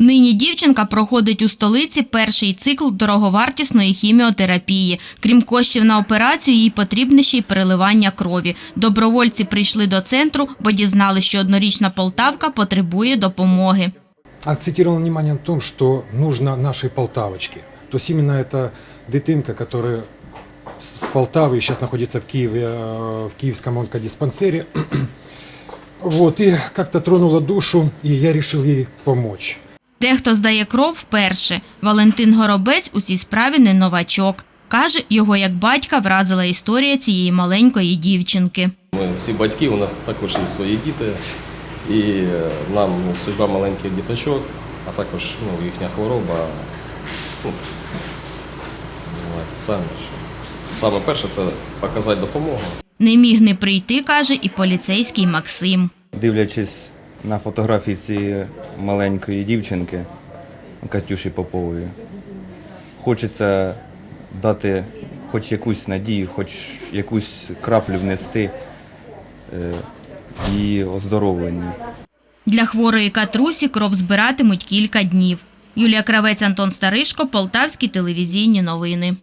Нині дівчинка проходить у столиці перший цикл дороговартісної хіміотерапії. Крім коштів на операцію, їй потрібне ще й переливання крові. Добровольці прийшли до центру, бо дізнали, що однорічна Полтавка потребує допомоги. акцентировал внимание на том, что нужно нашей Полтавочке. То есть именно эта дитинка, которая с с Полтавы сейчас находится в Киеве, э, в киевском онкодиспансере. Вот, и как-то тронула душу, и я решил ей помочь. Дехто здає кров вперше. Валентин Горобець у цій справі не новачок. Каже, його як батька вразила історія цієї маленької дівчинки. Ми всі батьки, у нас також є свої діти, і е, нам судьба маленьких діточок, а також ну, їхня хвороба. Ну, знаєте, самі. Саме перше це показати допомогу. Не міг не прийти, каже, і поліцейський Максим. Дивлячись на фотографії цієї маленької дівчинки Катюші Попової, хочеться дати хоч якусь надію, хоч якусь краплю внести е, в оздоровлення. Для хворої Катрусі кров збиратимуть кілька днів. Юлія Кравець, Антон Старишко, Полтавські телевізійні новини.